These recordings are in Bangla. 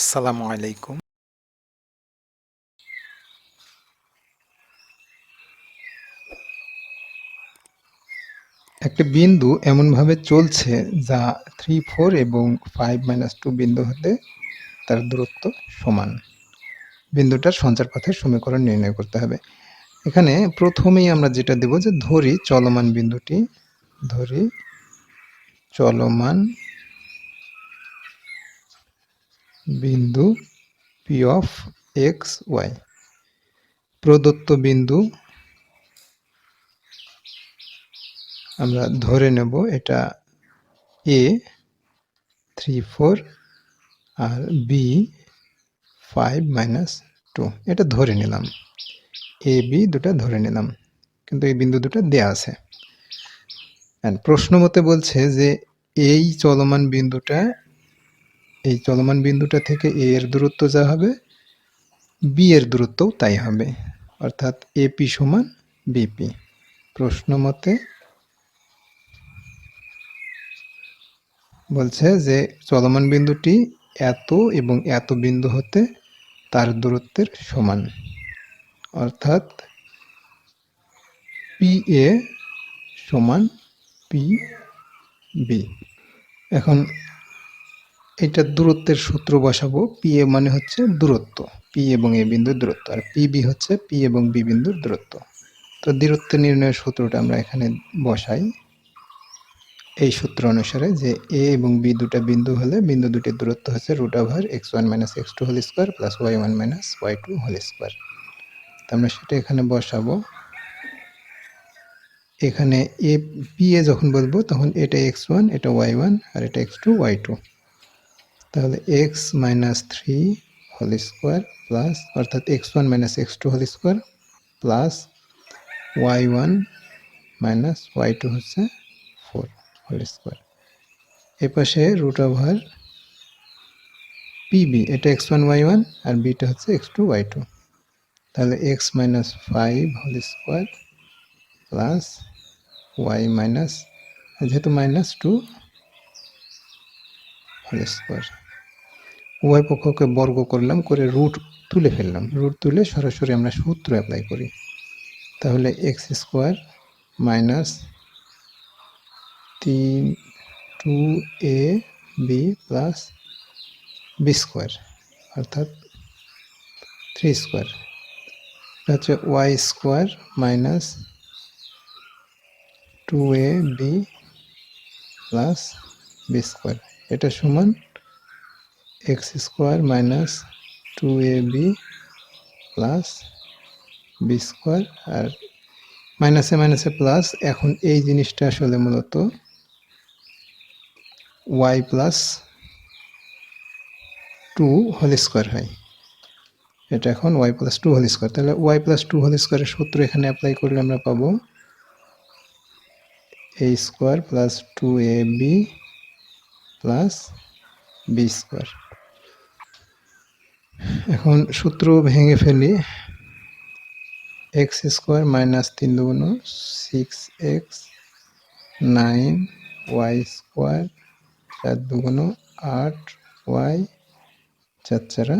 আসসালামু আলাইকুম। একটি বিন্দু এমনভাবে চলছে যা থ্রি ফোর এবং ফাইভ মাইনাস টু বিন্দু হতে তার দূরত্ব সমান। বিন্দুটার সঞ্চার পথের সমীকরণ নির্ণয় করতে হবে। এখানে প্রথমেই আমরা যেটা দেব যে ধরি চলমান বিন্দুটি, ধরি চলমান বিন্দু পি অফ এক্স ওয়াই প্রদত্ত বিন্দু আমরা ধরে নেব এটা এ থ্রি ফোর আর বি ফাইভ মাইনাস টু এটা ধরে নিলাম। এ বি দুটা ধরে নিলাম। কিন্তু এই বিন্দু দুটো দেয়া আছে। প্রশ্ন মতে বলছে যে এই চলমান বিন্দুটা এই চলমান বিন্দুটা থেকে এ এর দূরত্ব যা হবে বি এর দূরত্বও তাই হবে। অর্থাৎ এপি সমান বিপি প্রশ্ন মতে বলছে যে চলমান বিন্দুটি এত এবং এত বিন্দু হতে তার দূরত্বের সমান। অর্থাৎ পি এ সমান পি বি এখন এটা দূরত্বের সূত্র বসাবো পি এ মানে হচ্ছে দূরত্ব পি এবং এ বিন্দুর দূরত্ব, আর পি বি হচ্ছে পি এবং বি বিন্দুর দূরত্ব। তো দূরত্ব নির্ণয়ের সূত্রটা আমরা এখানে বসাই। এই সূত্র অনুসারে যে এ এবং বি দুটা বিন্দু হলে বিন্দু দুটির দূরত্ব হচ্ছে root over x one minus x two whole square plus y one minus y two whole square তো আমরা সেটা এখানে বসাবো। এখানে এ পি এ যখন বলব তখন এটা এক্স ওয়ান এটা ওয়াই ওয়ান আর এটা এক্স টু ওয়াই টু তাহলে x minus three whole square plus অর্থাৎ x one minus x two whole square plus y one minus y two হচ্ছে ফোর হোল স্কোয়ার এ পাশে রুট ওভার পিবি এটা এক্স ওয়ান ওয়াই ওয়ান আর বিটা হচ্ছে এক্স টু ওয়াই টু তাহলে x minus five whole square plus y minus যেহেতু মাইনাস টু হোল স্কোয়ার। উভয় পক্ষকে বর্গ করলাম, করে রুট তুলে ফেললাম। রুট তুলে সরাসরি আমরা সূত্র অ্যাপ্লাই করি। তাহলে এক্স স্কোয়ার মাইনাস তিন two A, B plus B square অর্থাৎ থ্রি স্কোয়ার এটা হচ্ছে y square minus two A B plus B square এটা সমান x square minus two A B plus B square আর মাইনাসে মাইনাসে প্লাস এখন এই জিনিসটা আসলে মূলত y plus two whole square হয়। এটা এখন y plus two whole square তাহলে ওয়াই প্লাস টু হোল স্কোয়ারের সূত্র এখানে অ্যাপ্লাই করলে আমরা পাবো A square plus two A B plus B square এখন সূত্র ভেঙে ফেলি। এক্স স্কোয়ার মাইনাস তিন দুগুণ six x nine y square চার দুগুণ আট ওয়াই চার চারা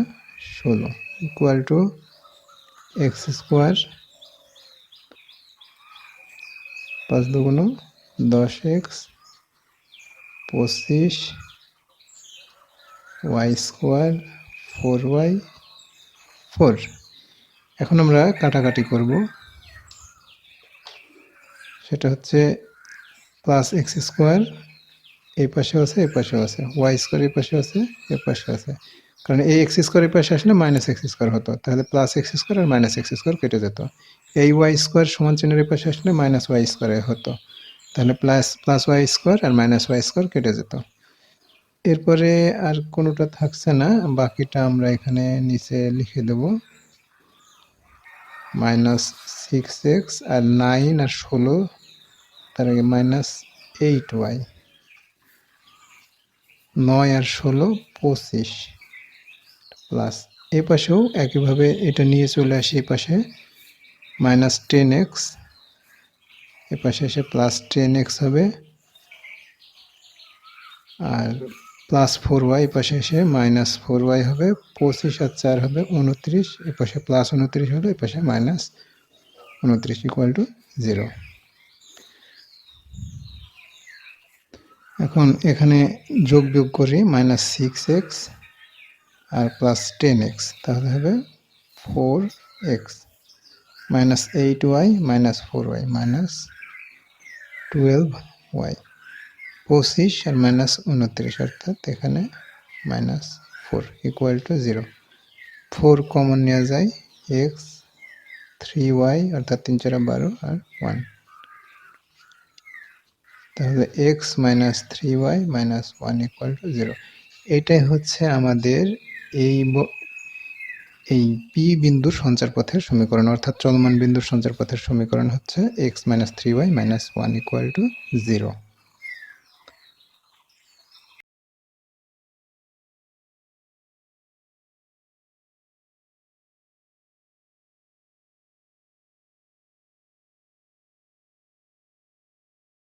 ষোলো। ইকুয়াল টু এক্স স্কোয়ার পাঁচ দুগুণ দশ এক্স পঁচিশ, y square, four y, four. এখন আমরা কাটাকাটি করব। সেটা হচ্ছে প্লাস এক্স স্কোয়ার এই পাশেও আছে এই পাশেও আছে। ওয়াই স্কোয়ার এই পাশে আছে এই পাশে আছে। কারণ এই এক্স স্কোয়ার এই পাশে আসলে মাইনাস এক্স স্কোয়ার হতো, তাহলে প্লাস এক্স স্কোয়ার আর মাইনাস এক্স স্কোয়ার কেটে যেত। এই ওয়াই স্কোয়ার সমান চিহ্নের এই পাশে আসলে মাইনাস ওয়াই স্কোয়ার হতো। তাহলে প্লাস প্লাস ওয়াই স্কোয়ার আর মাইনাস ওয়াই স্কোয়ার কেটে যেত। এরপরে আর কোনোটা থাকছে না, বাকিটা আমরা এখানে নিচে লিখে দেব। মাইনাস সিক্স এক্স আর নাইন আর ষোলো, তার আগে মাইনাস এইট ওয়াই নয় আর ষোলো, পঁচিশ। প্লাস এ পাশেও একইভাবে এটা নিয়ে চলে আসি, এ পাশে। মাইনাস টেন এক্স এ পাশে এসে প্লাস টেন এক্স হবে। আর প্লাস ফোর ওয়াই পাশে এসে মাইনাস ফোর ওয়াই হবে, পঁচিশ আর চার হবে উনত্রিশ এ পাশে প্লাস উনত্রিশ হলো এ পাশে মাইনাস উনত্রিশ ইকুয়াল টু জিরো এখন এখানে যোগ বিয়োগ করি মাইনাস সিক্স এক্স আর প্লাস টেন এক্স তাহলে হবে four x minus eight y minus four y minus twelve y পঁচিশ আর মাইনাস উনত্রিশ অর্থাৎ এখানে minus four equal to zero four common নেওয়া যায় এক্স থ্রি ওয়াই অর্থাৎ তিন চারা বারো আর ওয়ান তাহলে x minus three y minus one equal to zero এটাই হচ্ছে আমাদের এই এই পি বিন্দুর সঞ্চার পথের সমীকরণ অর্থাৎ চলমান বিন্দুর সঞ্চার পথের সমীকরণ হচ্ছে x minus three y minus one equal to zero